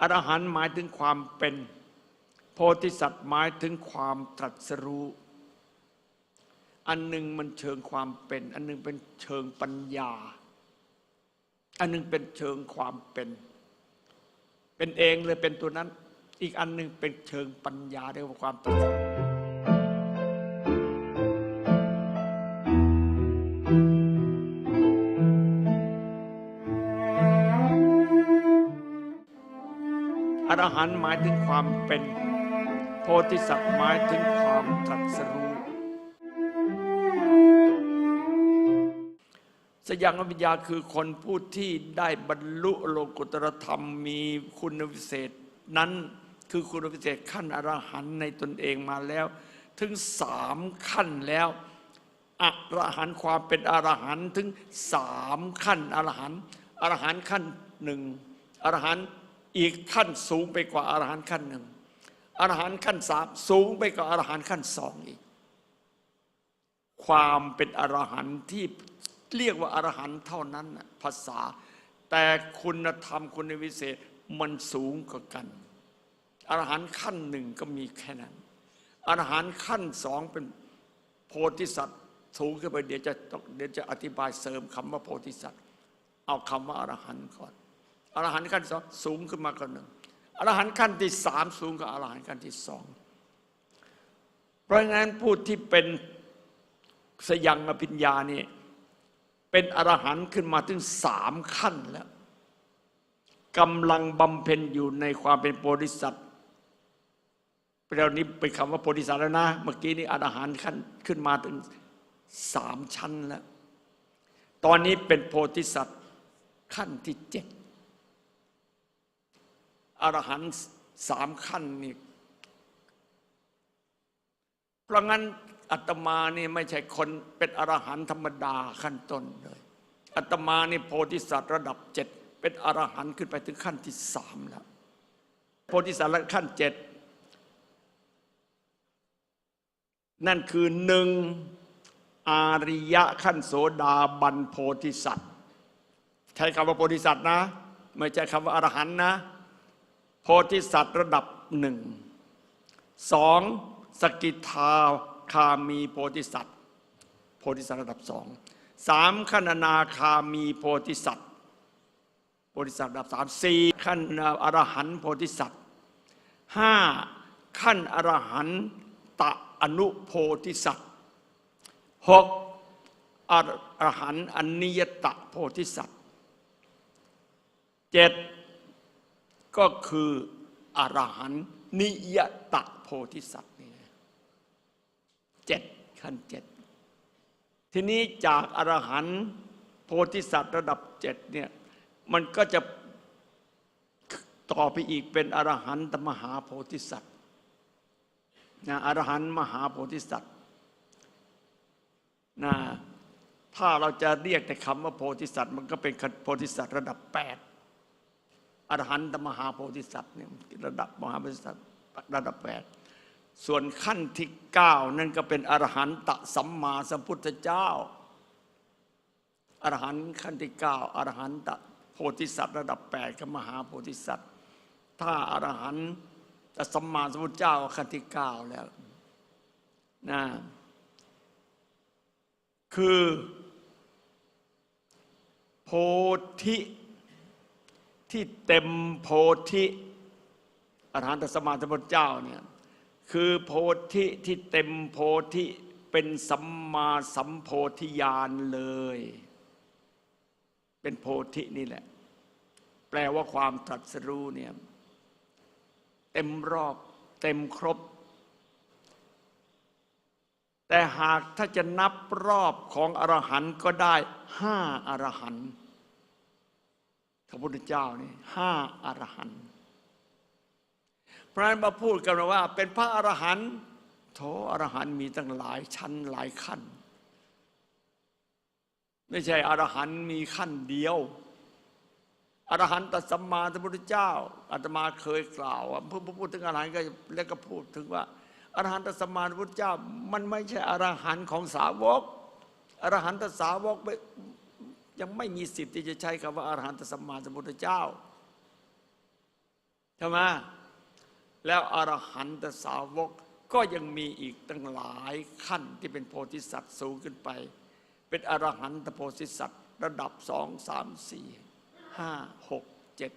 อรหันต์หมายถึงความเป็น โพธิสัตว์หมายถึงความตรัสรู้ อันหนึ่งมันเชิงความเป็น อันหนึ่งเป็นเชิงปัญญา อันหนึ่งเป็นเชิงความเป็น เป็นเองเลยเป็นตัวนั้น อีกอันหนึ่งเป็นเชิงปัญญาเรียกว่าความตรัสรู้ รหันต์หมายถึงความเป็น โพธิสัตว์หมายถึงความตรัสรู้สยางวิญญาคือคนผู้ที่ได้บรรลุโลกุตรธรรมมีคุณวิเศษ นั้นคือคุณวิเศษขั้นอรหันต์ในตนเองมาแล้ว ถึงสามขั้นแล้วอรหันต์ความเป็นอรหันต์ถึงสามขั้นอรหันต์อรหันต์ขั้นหนึ่งอรหันต์ อีกขั้นสูงไปกว่าอรหันต์ขั้นหนึ่งอรหันต์ขั้นสามสูงไปกว่าอรหันต์ขั้นสองอีก ความเป็นอรหันต์ที่เรียกว่าอรหันต์เท่านั้นภาษา แต่คุณธรรมคุณวิเศษมันสูงกว่ากันอรหันต์ขั้นหนึ่งก็มีแค่นั้นอรหันต์ขั้นสองเป็นโพธิสัตว์สูงขึ้นไปเดี๋ยวจะต้องเดี๋ยวจะอธิบายเสริมคำว่าโพธิสัตว์ เอาคำว่าอรหันต์ก่อน อรหันต์ขั้นสองสูงขึ้นมากันหนึ่งอรหันต์ขั้นที่สามสูงกว่าอรหันต์ขั้นที่สองเพราะงั้นผู้ที่เป็นสยังอภิญญานี่เป็นอรหันต์ขึ้นมาถึงสามขั้นแล้วกำลังบำเพ็ญอยู่ในความเป็นโพธิสัตว์เรานี้เป็นคำว่าโพธิสัตว์แล้วนะ เมื่อกี้นี้อรหันต์ขั้นขึ้นมาถึงสามชั้นแล้ว ตอนนี้เป็นโพธิสัตว์ขั้นที่เจ็ด อรหันต์สามขั้นนี่เพราะงั้นอาตมานี่ไม่ใช่คนเป็นอรหันต์ธรรมดาขั้นต้นเลยอาตมานี่โพธิสัตว์ระดับเจ็ดเป็นอรหันต์ขึ้นไปถึงขั้นที่สามแล้วโพธิสัตว์ระดับขั้นเจ็ดนั่นคือหนึ่งอาริยะขั้นโสดาบันโพธิสัตว์ใช้คำว่าโพธิสัตว์นะ ไม่ใช่คำว่าอรหันต์นะ โพธิสัตว์ระดับหนึ่งสองสกิทาคามีโพธิสัตว์โพธิสัตว์ระดับสองสามขณนาคามีโพธิสัตว์โพธิสัตว์ระดับสามสี่ขั้นอรหันต์โพธิสัตว์ห้าขั้นอรหันตะอนุโพธิสัตว์หกอรหันต์อนิยตะโพธิสัตว์เจ็ด ก็คืออรหันต์นิยตะโพธิสัตว์นี่เจ็ดขั้นเจ็ดทีนี้จากอรหันต์โพธิสัตว์ระดับเจ็ดเนี่ยมันก็จะต่อไปอีกเป็นอรหันตมหาโพธิสัตว์นะอรหันตมหาโพธิสัตว์นะถ้าเราจะเรียกแต่คำว่าโพธิสัตว์ มันก็เป็นโพธิสัตว์ระดับแปด รหันตมหาโพธิสัตว์เนี่ยระดับมหาโพธิสัตว์ระดับแปดส่วนขั้นที่เก้านั่นก็เป็นอรหันตสัมมาสัมพุทธเจ้าอรหันต์ขั้นที่เก้าอรหันตโพธิสัตว์ระดับแปดก็มหาโพธิสัตว์ถ้าอรหันตสัมมาสัมพุทธเจ้าขั้นที่เก้าแล้วนะคือโพธิ ที่เต็มโพธิอรหันตสมาสัมพุทธเจ้าเนี่ยคือโพธิที่เต็มโพธิเป็นสัมมาสัมโพธิญาณเลย เป็นโพธินี่แหละ แปลว่าความตรัสรู้เนี่ยเต็มรอบเต็มครบ แต่หากถ้าจะนับรอบของอรหันต์ก็ได้ห้าอรหันต์ พระพุทธเจ้านี่ห้าอรหันต์พระนั้นมาพูดกันว่า เป็นพระอรหันต์โถอรหันต์มีตั้งหลายชั้นหลายขั้น ไม่ใช่อรหันต์มีขั้นเดียวอรหันตสัมมาสัมพุทธเจ้าอาตมาเคยกล่าวพูดพูดถึงอรหันต์ก็แล้วก็พูดถึงว่าอรหันตสัมมาสัมพุทธเจ้า มันไม่ใช่อรหันต์ของสาวกอรหันตสาวก ยังไม่มีสิทธิ์ที่จะใช้คำว่าอรหันตสัมมาสัมพุทธเจ้าใช่ไหมแล้วอรหันตสาวกก็ยังมีอีกตั้งหลายขั้นที่เป็นโพธิสัตว์สูงขึ้นไป เป็นอรหันตโพธิสัตว์ระดับสองสามสี่ห้าหกเจ็ด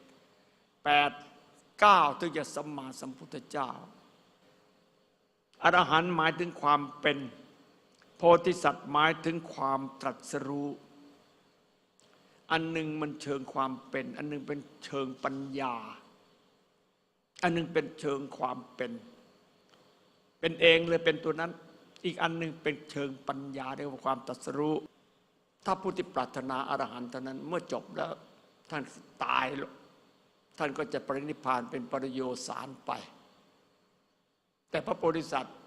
แปดเก้าถึงจะสัมมาสัมพุทธเจ้า อรหันต์หมายถึงความเป็น โพธิสัตว์หมายถึงความตรัสรู้ อันหนึ่งมันเชิงความเป็น อันหนึ่งเป็นเชิงปัญญา อันหนึ่งเป็นเชิงความเป็น เป็นเองเลยเป็นตัวนั้น อีกอันหนึ่งเป็นเชิงปัญญาเรียกว่าความตรัสรู้ ถ้าผู้ที่ปรารถนาอรหันต์เท่านั้นเมื่อจบแล้วท่านตายแล้วท่านก็จะปรินิพพานเป็นปริโยสารไป แต่พระโพธิสัตว์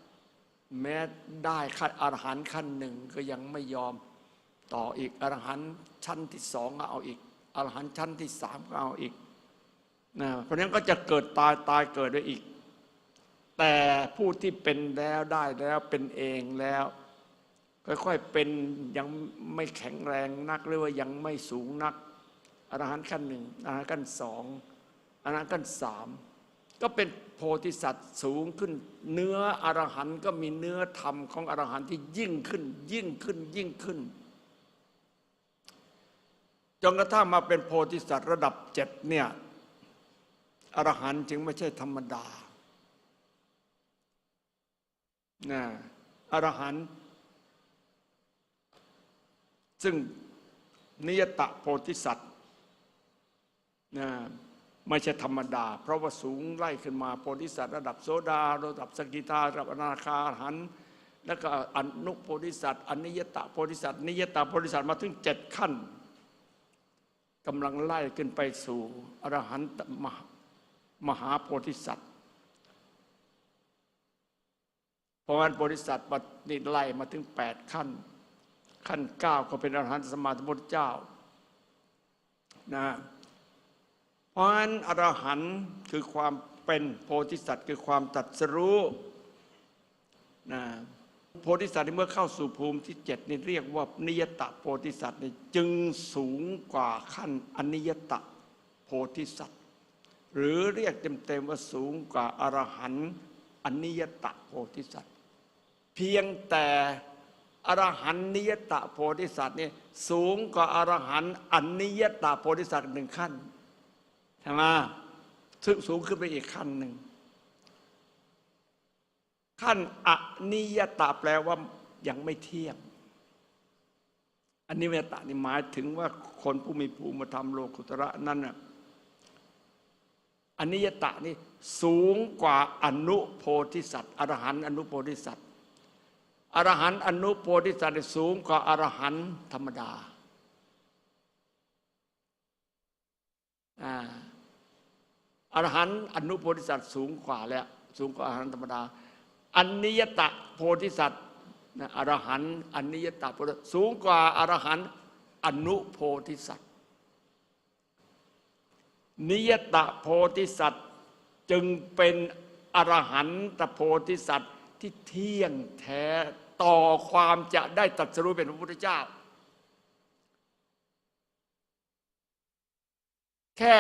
แม้ได้ขั้นอรหันต์ขั้นหนึ่งก็ยังไม่ยอม ต่ออีกอรหันต์ชั้นที่สองก็เอาอีกอรหันต์ชั้นที่สามก็เอาอีกนะเพราะนั้นก็จะเกิดตายตายเกิดได้อีก แต่ผู้ที่เป็นแล้วได้แล้วเป็นเองแล้ว ค่อยๆเป็นยังไม่แข็งแรงนักหรือว่ายังไม่สูงนักอรหันต์ขั้นหนึ่งอรหันต์ขั้นสองอรหันต์ขั้นสามก็เป็นโพธิสัตว์สูงขึ้น เนื้ออรหันต์ก็มีเนื้อธรรมของอรหันต์ที่ยิ่งขึ้น ยิ่งขึ้นยิ่งขึ้น จนกระทั่งมาเป็นโพธิสัตว์ระดับเจ็ดเนี่ยอรหันต์จึงไม่ใช่ธรรมดานะอรหันต์ซึ่งนิยตะโพธิสัตว์นะไม่ใช่ธรรมดา เพราะว่าสูงไล่ขึ้นมาโพธิสัตว์ระดับโสดา ระดับสกิทาระดับอนาคาหันต์แล้วก็อนุโพธิสัตว์อนิยตะโพธิสัตว์นิยตะโพธิสัตว์มาถึงเจ็ดขั้น กำลังไล่ขึ้นไปสู่อรหันตมหมหาโพธิสัตว์เพราะงั้นโพธิสัตว์มานี่ไล่มาถึงแปดขั้น ขั้นเก้าก็เป็นอรหันตสมมาสัมพุทธเจ้านะเพราะฉะนั้นอรหันต์คือความเป็นโพธิสัตว์คือความตรัสรู้นะ โพธิสัตว์ที่เมื่อเข้าสู่ภูมิที่เจ็ดนี่เรียกว่านิยตะโพธิสัตว์นี่จึงสูงกว่าขั้นอนิยตะโพธิสัตว์ หรือเรียกเต็มๆว่าสูงกว่าอรหันต์อนิยตะโพธิสัตว์ เพียงแต่อรหันต์นิยตะโพธิสัตว์นี่สูงกว่าอรหันต์อนิยตะโพธิสัตว์หนึ่งขั้นใช่ไหมซึ่งสูงขึ้นไปอีกขั้นหนึ่ง ขั้นอนิยตะแปลว่ายังไม่เที่ยงอนิยตะนี่หมายถึงว่าคนผู้มีภูมิธรรมโลกุตระนั่นน่ะอนิยตะนี่สูงกว่าอนุโพธิสัตว์อรหันต์อนุโพธิสัตว์อรหันต์อนุโพธิสัตว์สูงกว่าอรหันต์ธรรมดาอ่าอรหันต์อนุโพธิสัตว์สูงกว่าแล้วสูงกว่าอรหันต์ธรรมดา อันนิยตะโพธิสัตว์อรหันต์อันนิยตะโพธิสัตว์สูงกว่าอรหันต์อนุโพธิสัตว์นิยตะโพธิสัตว์จึงเป็นอรหันตโพธิสัตว์ที่เที่ยงแท้ต่อความจะได้ตรัสรู้เป็นพระพุทธเจ้า แค่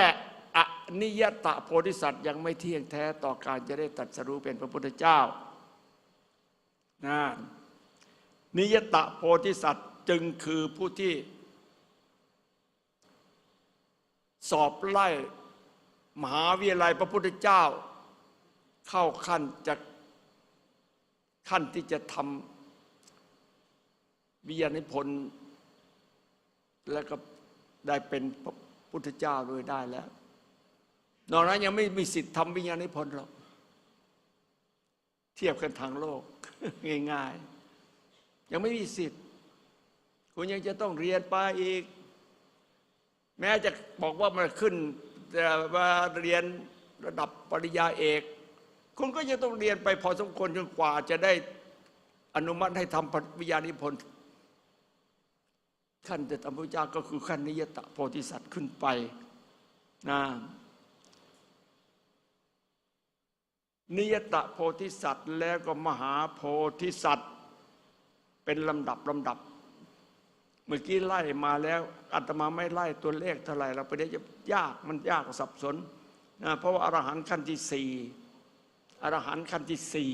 อนิยตะโพธิสัตว์ยังไม่เที่ยงแท้ต่อการจะได้ตรัสรู้เป็นพระพุทธเจ้า นะนิยตะโพธิสัตว์จึงคือผู้ที่ สอบไล่ มหาวิทยาลัยพระพุทธเจ้า เข้าขั้นจะขั้นที่จะทำวิญญาณิพนธ์แล้วก็ได้เป็นพระพุทธเจ้าโดยได้แล้ว นอกนั้นยังไม่มีสิทธิ์ทำวิญญาณิพนธ์หรอก เทียบกันทางโลก ง่ายๆ ยังไม่มีสิทธิ์ คุณยังจะต้องเรียนไปอีก แม้จะบอกว่ามันขึ้นแต่ว่าเรียนระดับปริญญาเอก คุณก็ยังต้องเรียนไปพอสมควรจนกว่าจะได้อนุมัติให้ทำวิญญาณิพนธ์ขั้นจะทำพระเจ้าก็คือขั้นนิยตะโพธิสัตว์ขึ้นไปนะ นิยตะโพธิสัตว์ แล้วก็มหาโพธิสัตว์ เป็นลำดับลำดับ เมื่อกี้ไล่มาแล้วอาตมาไม่ไล่ตัวเลขเท่าไหร่เราไปได้ยากมันยากสับสนนะเพราะว่าอรหันต์ขั้นที่สี่อรหันต์ขั้นที่สี่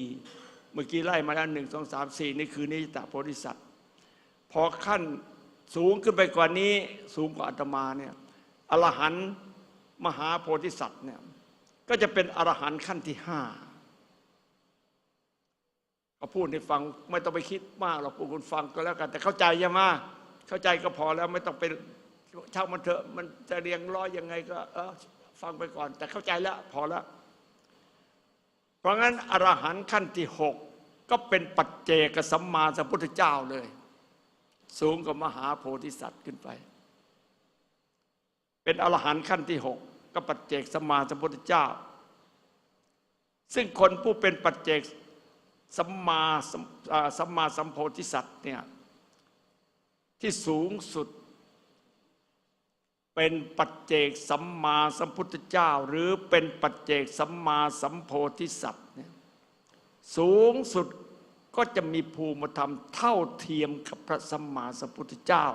เมื่อกี้ไล่มาแล้วหนึ่งสองสามสี่นี่คือนิจตโพธิสัตว์ พอขั้นสูงขึ้นไปกว่านี้สูงกว่าอาตมาเนี่ยอรหันต์มหาโพธิสัตว์เนี่ยก็จะเป็นอรหันต์ขั้นที่ห้า ก็พูดให้ฟังไม่ต้องไปคิดมากหรอกพูดคุณฟังก็แล้วกัน แต่เข้าใจยังมาเข้าใจก็พอแล้วไม่ต้องไปเช่ามันเถอะมันจะเรียงร้อยยังไงก็เออฟังไปก่อน แต่เข้าใจแล้วพอแล้วเพราะงั้นอรหันต์ขั้นที่หกก็เป็นปัจเจกสัมมาสัมพุทธเจ้าเลย สูงกว่ามหาโพธิสัตว์ขึ้นไป เป็นอรหันต์ขั้นที่หกก็ปัจเจกสัมมาสัมพุทธเจ้า ซึ่งคนผู้เป็นปัจเจก สัมมาสัมมาสัมโพธิสัตว์เนี่ยที่สูงสุด เป็นปัจเจกสัมมาสัมพุทธเจ้า หรือเป็นปัจเจกสัมมาสัมโพธิสัตว์เนี่ยสูงสุดก็จะมีภูมิธรรมเท่าเทียมกับพระสัมมาสัมพุทธเจ้า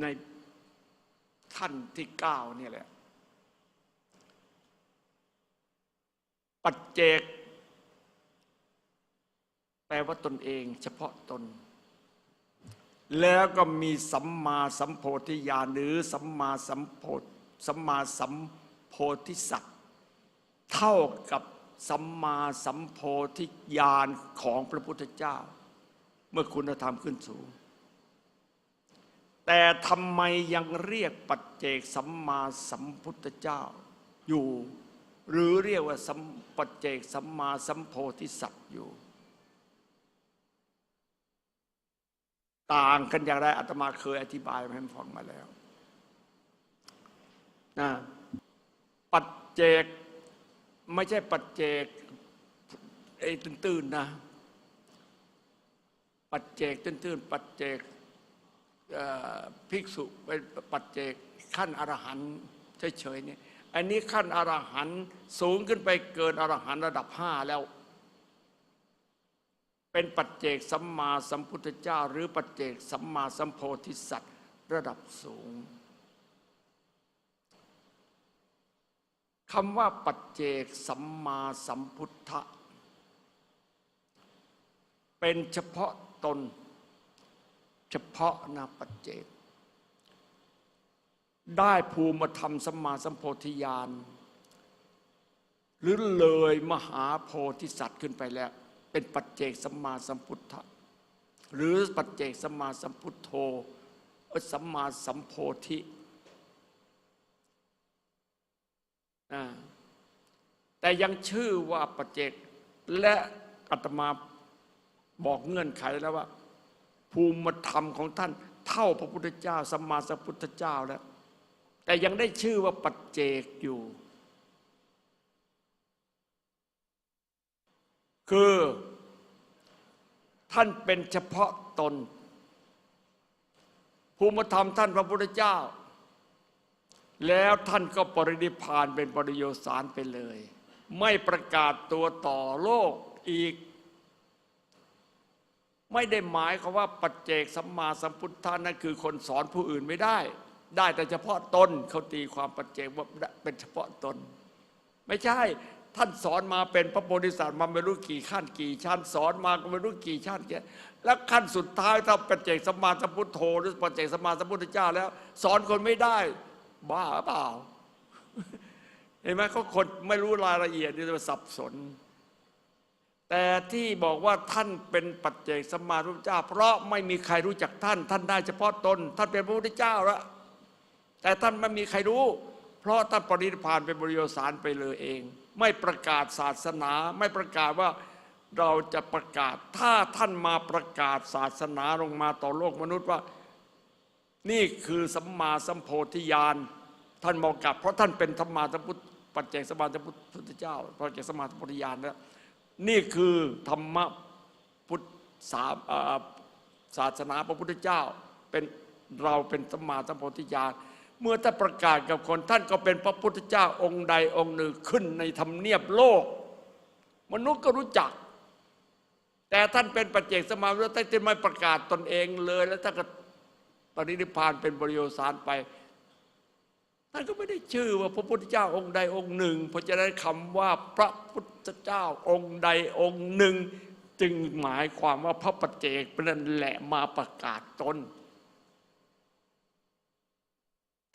ในขั้นที่เก้านี่แหละ ปัจเจก แปลว่าตนเองเฉพาะตน แล้วก็มีสัมมาสัมโพธิญาณหรือสัมมาสัมโพธสัมมาสัมโพธิสัตว์เท่ากับสัมมาสัมโพธิญาณของพระพุทธเจ้า เมื่อคุณธรรมขึ้นสูง แต่ทำไมยังเรียกปัจเจกสัมมาสัมพุทธเจ้าอยู่ หรือเรียกว่าสัมปัจเจกสัมมาสัมโพธิสัตว์อยู่ ต่างกันอย่างไรอาตมาเคยอธิบายให้ฟังมาแล้วนะปัจเจก ไม่ใช่ปัจเจกไอ้ตื้นๆนะ ปัจเจกตื้นๆปัจเจกภิกษุเป็นปัจเจกขั้นอรหันต์เฉยๆเนี่ยอันนี้ขั้นอรหันต์สูงขึ้นไปเกินอรหันต์ระดับห้าแล้ว เป็นปัจเจกสัมมาสัมพุทธเจ้า หรือปัจเจกสัมมาสัมโพธิสัตว์ระดับสูงคำว่าปัจเจกสัมมาสัมพุทธะ เป็นเฉพาะตน เฉพาะนาปัจเจก ได้ภูมิธรรมสัมมาสัมโพธิญาณหรือเลยมหาโพธิสัตว์ขึ้นไปแล้ว เป็นปัจเจกสัมมาสัมพุทธะหรือปัจเจกสัมมาสัมพุทโธสัมมาสัมโพธิแต่ยังชื่อว่าปัจเจกและอาตมาบอกเงื่อนไขแล้วว่า ภูมิธรรมของท่าน เท่าพระพุทธเจ้าสัมมาสัมพุทธเจ้าแล้ว แต่ยังได้ชื่อว่าปัจเจกอยู่ คือ ท่านเป็นเฉพาะตน ภูมิธรรมท่านพระพุทธเจ้า แล้วท่านก็ปรินิพานเป็นปริโยสารไปเลย ไม่ประกาศตัวต่อโลกอีก ไม่ได้หมายควาว่าปัจเจกสัมมาสัมพุทธานั่นคือคนสอนผู้อื่นไม่ได้ ได้แต่เฉพาะตนเขาตีความปัจเจกว่าเป็นเฉพาะตน ไม่ใช่ ท่านสอนมาเป็นพระโพธิสัตว์มาไม่รู้กี่ขั้นกี่ชั้นสอนมาก็ไม่รู้กี่ชั้นแกแล้วขั้นสุดท้ายถ้าปัจเจกสมมาสัมพุทโธหรือปัจเจกสมมาสัมพุทธเจ้าแล้ว สอนคนไม่ได้ บ้าเปล่า เห็นไหมเขาคนไม่รู้รายละเอียดนี่จะสับสน แต่ที่บอกว่าท่านเป็นปัจเจกสมมาสัมพุทธเจ้า เพราะไม่มีใครรู้จักท่าน ท่านได้เฉพาะตน ท่านเป็นพระพุทธเจ้าแล้วแต่ท่านไม่มีใครรู้ เพราะท่านปรินิพานเป็นบริโยสารไปเลยเอง ไม่ประกาศศาสนา ไม่ประกาศว่าเราจะประกาศถ้าท่านมาประกาศศาสนาลงมาต่อโลกมนุษย์ว่า นี่คือสัมมาสัมโพธิญาณท่านมองกลับ เพราะท่านเป็นธรรมาสัมพุทธปัจเจกสมมาสัมพุทธเจ้าปัจเจกสมมาสัมโพธิญาณแล้วนี่คือธรรมพุทธสาศาสนาพระพุทธเจ้าเป็นเราเป็นสัมมาสัมโพธิญาณ เมื่อท่านประกาศกับคนท่านก็เป็นพระพุทธเจ้าองค์ใดองค์หนึ่งขึ้นในธรรมเนียบโลก มนุษย์ก็รู้จัก แต่ท่านเป็นปัจเจกสมาแล้วท่านไม่ประกาศตนเองเลย แล้วท่านก็ปรินิพพานเป็นบริโยสารไป ท่านก็ไม่ได้ชื่อว่าพระพุทธเจ้าองค์ใดองค์หนึ่ง เพราะฉะนั้นคำว่าพระพุทธเจ้าองค์ใดองค์หนึ่ง จึงหมายความว่าพระปัจเจกนั่นแหละมาประกาศตน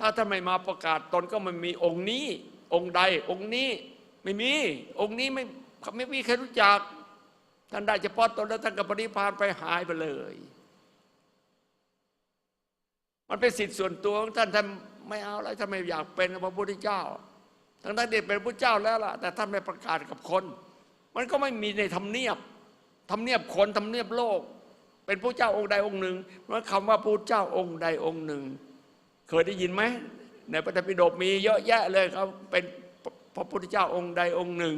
ถ้าท่านไม่มาประกาศตนก็ไม่มีองค์นี้ องค์ใดองค์นี้ไม่มี องค์นี้ไม่ไม่มีใครรู้จัก ท่านได้เฉพาะตนแล้วท่านก็ปริพานไปหายไปเลย มันเป็นสิทธิส่วนตัวของท่านท่านไม่เอาแล้วท่านไม่อยากเป็นพระพุทธเจ้าทั้งท่านได้เป็นพระเจ้าแล้วล่ะ แต่ท่านไม่ประกาศกับคน มันก็ไม่มีในธรรมเนียบธรรมเนียบคนธรรมเนียบโลก เป็นพระเจ้าองค์ใดองค์หนึ่งเพราะคำว่าพระเจ้าองค์ใดองค์หนึ่ง เคยได้ยินไหมในพระธรรมปิฎกมีเยอะแยะเลยครับเป็นพระพุทธเจ้าองค์ใดองค์หนึ่ง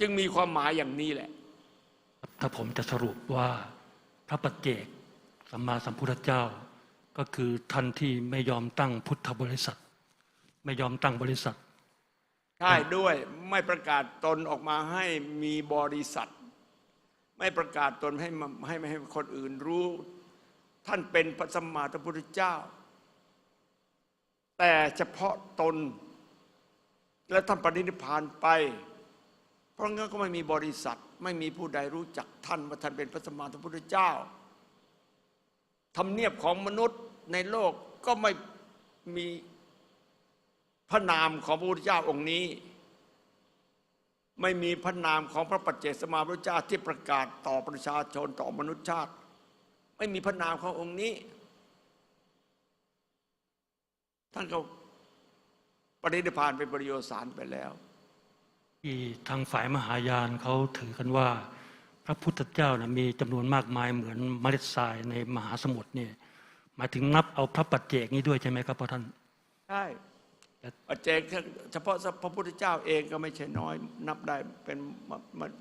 จึงมีความหมายอย่างนี้แหละ ถ้าผมจะสรุปว่าพระปัจเจกสัมมาสัมพุทธเจ้า ก็คือท่านที่ไม่ยอมตั้งพุทธบริษัท ไม่ยอมตั้งบริษัทใช่ด้วยไม่ประกาศตนออกมาให้มีบริษัท ไม่ประกาศตนให้มาให้ไม่ให้คนอื่นรู้ ท่านเป็นพระสัมมาสัมพุทธเจ้า แต่เฉพาะตน และท่านปฏินิพานไป เพราะงั้นก็ไม่มีบริษัท ไม่มีผู้ใดรู้จักท่านว่าท่านเป็นพระสัมมาสัมพุทธเจ้าทำเนียบของมนุษย์ในโลกก็ไม่มีพระนามของพระพุทธเจ้าองค์นี้ ไม่มีพระนามของพระปัจเจกสมมาพระเจ้าที่ประกาศต่อประชาชนต่อมนุษยชาติ ไม่มีพระนามขององค์นี้ ท่านก็ปรินิพพานเป็นปริโยสารไปแล้วที่ทางฝ่ายมหายานเขาถือกันว่า พระพุทธเจ้านะมีจำนวนมากมายเหมือนเมล็ดทรายในมหาสมุทรเนี่ยหมายถึงนับเอาพระปัจเจกนี้ด้วยใช่ไหมครับพ่อท่านใช่ปัจเจกเฉพาะพระพุทธเจ้าเองก็ไม่ใช่น้อย นับได้เป็น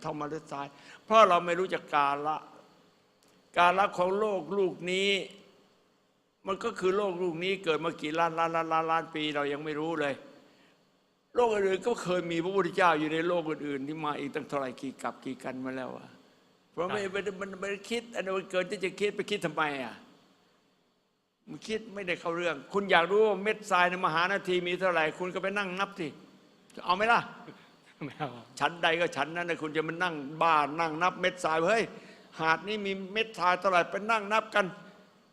เท่ามาเลทราย เพราะเราไม่รู้จักกาละ กาละของโลกลูกนี้ มันก็คือโลกลูกนี้เกิดมากี่ล้านล้านล้านล้านล้านปีเรายังไม่รู้เลย โลกอื่นๆก็เคยมีพระพุทธเจ้าอยู่ในโลกอื่นๆที่มาอีกตั้งเท่าไหร่กี่กับกี่กันมาแล้วอะเพราะไม่มันมันไม่ได้คิดอันนั้นมันเกินที่จะคิดไปคิดทำไมอะมันคิดไม่ได้เข้าเรื่อง คุณอยากรู้ว่าเม็ดทรายในมหานาทีมีเท่าไหร่ คุณก็ไปนั่งนับสิเอาไหมล่ะไม่เอาชั้นใดก็ชั้นนั้นนะคุณจะมานั่งบ้านนั่งนับเม็ดทรายเฮ้ย หาดนี้มีเม็ดทรายเท่าไหร่ไปนั่งนับกัน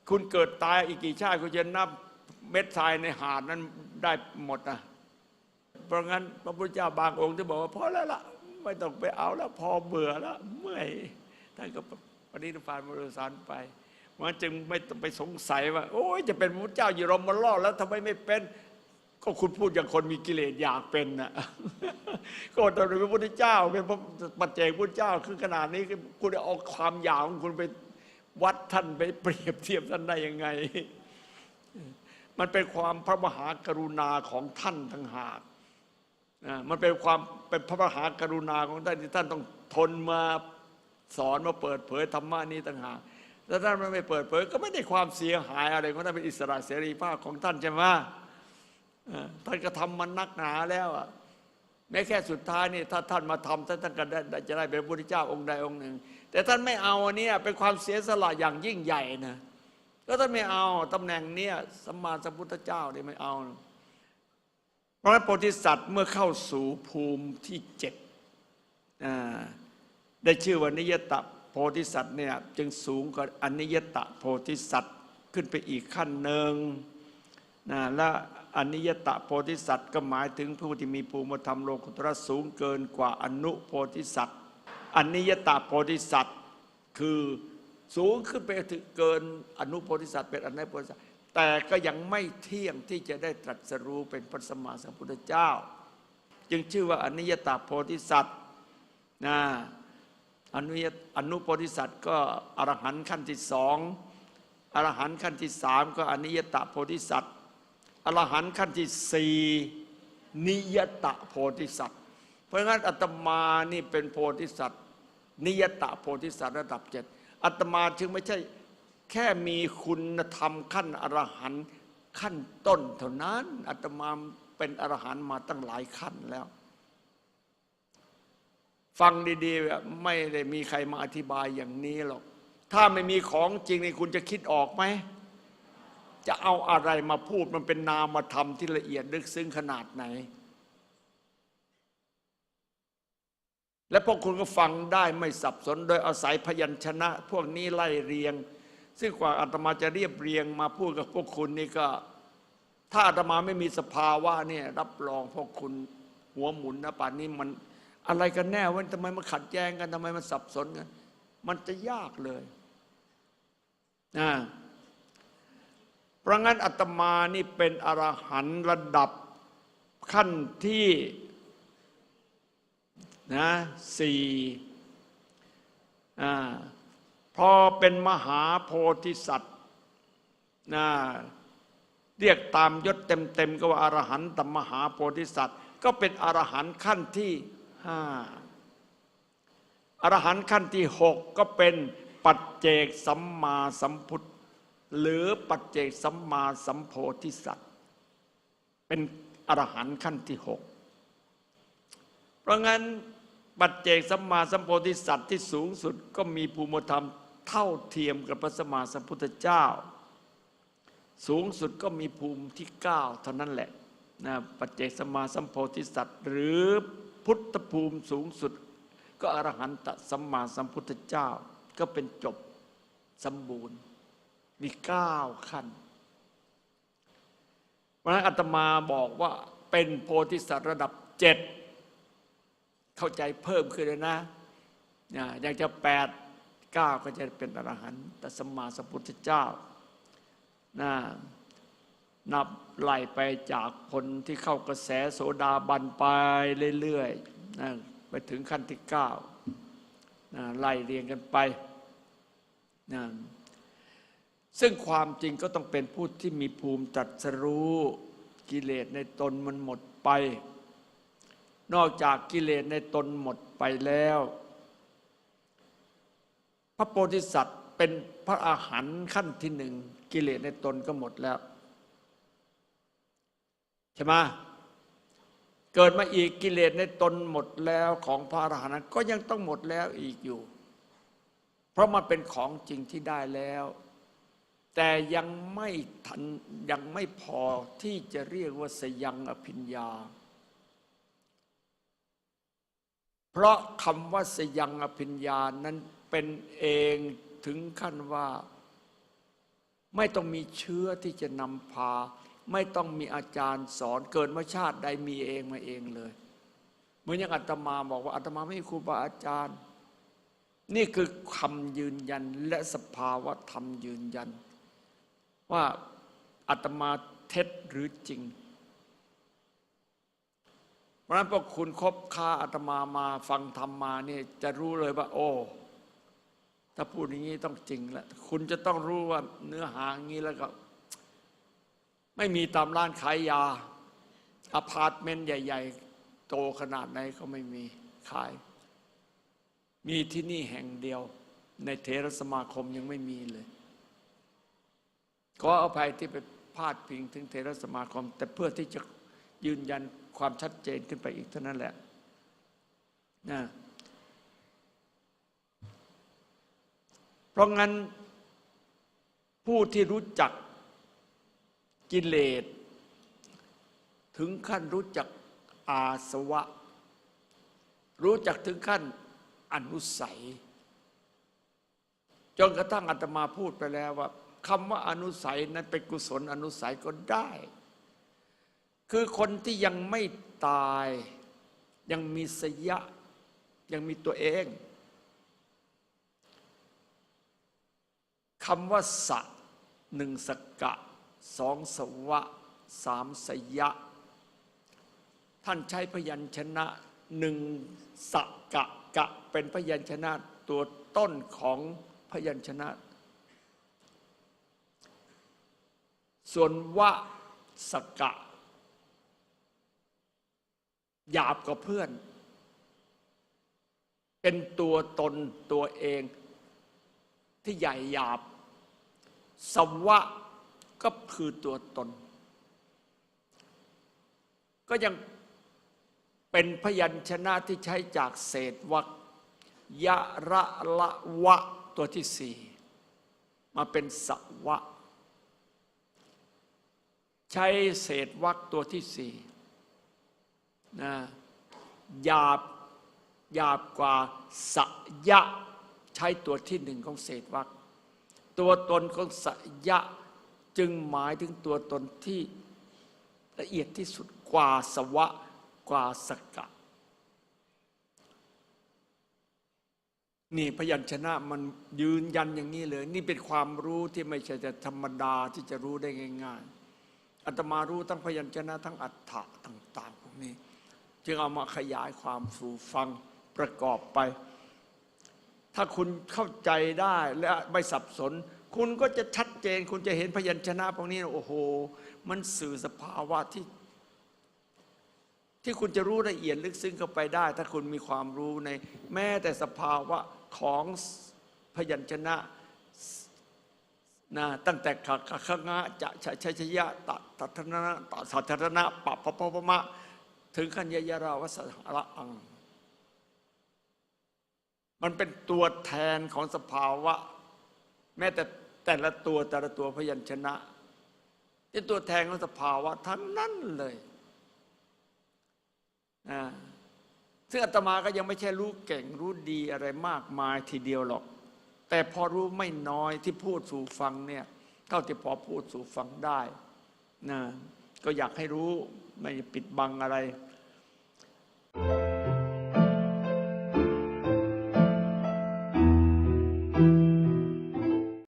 คุณเกิดตายอีกกี่ชาติคุณจะนับเม็ดทรายในหาดนั้นได้หมดนะเพราะงั้นพระพุทธเจ้าบางองค์ที่บอกว่าพอแล้วล่ะไม่ต้องไปเอาแล้วพอเบื่อแล้วเมื่อยท่านก็ปฏินิพพานบริสารไปมันจึงไม่ต้องไปสงสัยว่า โอ้ยจะเป็นพระเจ้าอยู่รมมาล่อแล้วทำไมไม่เป็น ก็คุณพูดอย่างคนมีกิเลสอยากเป็นนะก็ตอนเป็นพระพุทธเจ้าเป็นพระปัจเจกพุทธเจ้าคือขนาดนี้คุณเอาความอยากของคุณไปวัดท่านไปเปรียบเทียบท่านได้ยังไง มันเป็นความพระมหากรุณาของท่านทั้งหากมันเป็นความเป็นพระมหากรุณาของท่านที่ท่านต้องทนมาสอนมาเปิดเผยธรรมะนี้ต่างหากถ้าท่านไม่เปิดเผย ก็ไม่ได้ความเสียหายอะไรของท่านเป็นอิสระเสรีภาพของท่านใช่ไหม ท่านก็ทำมันนักหนาแล้วอะแม้แค่สุดท้ายนี่ถ้าท่านมาทำท่านท่านก็ได้จะได้เป็นพระพุทธเจ้าองค์ใดองค์หนึ่ง แต่ท่านไม่เอาอันเนี้ยเป็นความเสียสละอย่างยิ่งใหญ่นะก็ท่านไม่เอาตำแหน่งเนี้ยสัมมาสัมพุทธเจ้าเนี่ยไม่เอา เพราะฉะนั้นโพธิสัตว์เมื่อเข้าสู่ภูมิที่เจ็ดได้ชื่อว่านิยตโพธิสัตว์เนี่ยจึงสูงกว่าอนิยตโพธิสัตว์ขึ้นไปอีกขั้นหนึ่งนะและอนิยตโพธิสัตว์ก็หมายถึงผู้ที่มีภูมิธรรมโลกุตระสูงเกินกว่าอนุโพธิสัตว์อนิยตโพธิสัตว์คือสูงขึ้นไปถึงเกินอนุโพธิสัตว์เป็นอนุโพธิสัตว์แต่ก็ยังไม่เที่ยงที่จะได้ตรัสรู้เป็นพระสมมาสัมพุทธเจ้า จึงชื่อว่าอนิยตโพธิสัตว์นะอนุยอนุโพธิสัตว์ก็อรหันต์ขั้นที่สองอรหันต์ขั้นที่สามก็อนิยตโพธิสัตว์ อรหันต์ขั้นที่สี่นิยตโพธิสัตว์ เพราะงั้นอาตมานี่เป็นโพธิสัตว์ นิยตโพธิสัตว์ระดับเจ็ดอาตมาจึงไม่ใช่แค่มีคุณธรรมขั้นอรหันต์ขั้นต้นเท่านั้นอาตมาเป็นอรหันต์มาตั้งหลายขั้นแล้ว ฟังดีๆไม่ได้มีใครมาอธิบายอย่างนี้หรอก ถ้าไม่มีของจริงนี่คุณจะคิดออกไหม จะเอาอะไรมาพูดมันเป็นนามธรรมที่ละเอียดลึกซึ้งขนาดไหน และพวกคุณก็ฟังได้ไม่สับสน โดยอาศัยพยัญชนะ พวกนี้ไล่เรียง ซึ่งกว่าอาตมาจะเรียบเรียงมาพูดกับพวกคุณนี่ก็ ถ้าอาตมาไม่มีสภาวะเนี่ยรับรองพวกคุณหัวหมุนนะป่านนี้มันอะไรกันแน่ว่าทำไมมันขัดแย้งกันทำไมมันสับสนกันมันจะยากเลยนะ ราะงั้นอาตมานี่เป็นอรหันต์ระดับขั้นที่นะสี่พอเป็นมหาโพธิสัตว์นะเรียกตามยศเต็มๆก็ว่าอรหันตมหาโพธิสัตว์ ก็เป็นอรหันต์ขั้นที่ห้าอรหันต์ขั้นที่หกก็เป็นปัจเจกสัมมาสัมพุทธ หรือปัจเจกสัมมาสัมโพธิสัตว์ เป็นอรหันต์ขั้นที่หกเพราะงั้นปัจเจกสัมมาสัมโพธิสัตว์ที่สูงสุดก็มีภูมิธรรมเท่าเทียมกับพระสมมาสัมพุทธเจ้า สูงสุดก็มีภูมิที่เก้าเท่านั้นแหละนะปัจเจกสัมมาสัมโพธิสัตว์ หรือพุทธภูมิสูงสุด ก็อรหันตสัมมาสัมพุทธเจ้า ก็เป็นจบสมบูรณ์ มีเก้าขั้นเพราะฉะนั้นอาตมาบอกว่าเป็นโพธิสัตว์ระดับเจ็ดเข้าใจเพิ่มขึ้นเลยนะอยากจะแปดเก้าก็จะเป็นอรหันตสมมาสัมพุทธเจ้านะนับไล่ไปจากคนที่เข้ากระแสโสดาบันไปเรื่อยๆนะไปถึงขั้นที่เก้านะไล่เรียงกันไปนะ ซึ่งความจริงก็ต้องเป็นผู้ที่มีภูมิตรัสรู้กิเลสในตนมันหมดไป นอกจากกิเลสในตนหมดไปแล้ว พระโพธิสัตว์เป็นพระอาหารขั้นที่หนึ่งกิเลสในตนก็หมดแล้วใช่ไหมเกิดมาอีกกิเลสในตนหมดแล้วของพระอรหันต์ก็ยังต้องหมดแล้วอีกอยู่ เพราะมันเป็นของจริงที่ได้แล้ว แต่ยังไม่ทันยังไม่พอที่จะเรียกว่าสยังอภิญญา เพราะคำว่าสยังอภิญญานั้นเป็นเองถึงขั้นว่า ไม่ต้องมีเชื้อที่จะนำพา ไม่ต้องมีอาจารย์สอนเกิดมาชาติใดมีเองมาเองเลย เหมือนอย่างอาตมาบอกว่าอาตมาไม่มีครูบาอาจารย์ นี่คือคำยืนยันและสภาวะธรรมยืนยัน ว่าอาตมาเท็จหรือจริง เพราะฉะนั้นพอคุณคบค้าอาตมามาฟังธรรมมาเนี่ยจะรู้เลยว่า โอ้ ถ้าพูดอย่างนี้ต้องจริงแล้วคุณจะต้องรู้ว่าเนื้อหาอย่างนี้แล้วก็ ไม่มีตามร้านขายยาอพาร์ตเมนต์ใหญ่ ๆ โตขนาดไหนก็ไม่มีขาย มีที่นี่แห่งเดียว ในเทรสมาคมยังไม่มีเลย ขออภัยที่ไปพาดพิงถึงเทรสมาคม แต่เพื่อที่จะยืนยันความชัดเจนขึ้นไปอีกเท่านั้นแหละนะเพราะงั้นผู้ที่รู้จักกิเลสถึงขั้นรู้จักอาสวะ รู้จักถึงขั้นอนุสัย จนกระทั่งอาตมาพูดไปแล้วว่า คำว่าอนุสัยนั้นเป็นกุศลอนุสัยก็ได้ คือคนที่ยังไม่ตาย ยังมีสยะ ยังมีตัวเองคำว่าสะหนึ่งสกะสองสวะสามสยะ ท่านใช้พยัญชนะหนึ่งสกะกะเป็นพยัญชนะตัวต้นของพยัญชนะ ส่วนวะสกะ หยาบกว่าเพื่อน เป็นตัวตนตัวเอง ที่ใหญ่หยาบ สวะก็คือตัวตน ก็ยังเป็นพยัญชนะที่ใช้จากเศษวรรคยะระละวะตัวที่สี่ มาเป็นสวะ ใช้เศษวรรคตัวที่สี่นะหยาบหยาบกว่าสยะ ใช้ตัวที่หนึ่งของเศษวรรคตัวตนของสยะจึงหมายถึงตัวตนที่ละเอียดที่สุดกว่าสวะกว่าสกะนี่พยัญชนะมันยืนยันอย่างนี้เลย นี่เป็นความรู้ที่ไม่ใช่จะธรรมดาที่จะรู้ได้ง่าย ๆ อาตมารู้ทั้งพยัญชนะทั้งอัฏฐะต่างๆพวกนี้ จึงเอามาขยายความสู่ฟังประกอบไป ถ้าคุณเข้าใจได้และไม่สับสน คุณก็จะชัดเจน คุณจะเห็นพยัญชนะพวกนี้โอ้โห มันสื่อสภาวะที่ ที่คุณจะรู้ละเอียดลึกซึ้งเข้าไปได้ ถ้าคุณมีความรู้ในแม้แต่สภาวะของพยัญชนะ นะตั้งแต่ขะขะขงะจะชะชะชยะตะตัทนะตะสัทธนะปะปะปะปะมะ ถึงขันยยราวัสระอัง มันเป็นตัวแทนของสภาวะ แม้แต่แต่ละตัวแต่ละตัวพยัญชนะเป็นตัวแทนของสภาวะทั้งนั้นเลยนะซึ่งอาตมาก็ยังไม่ใช่รู้เก่งรู้ดีอะไรมากมายทีเดียวหรอก แต่พอรู้ไม่น้อยที่พูดสู่ฟังเนี่ยเท่าที่พอพูดสู่ฟังได้นะก็อยากให้รู้ไม่ปิดบังอะไร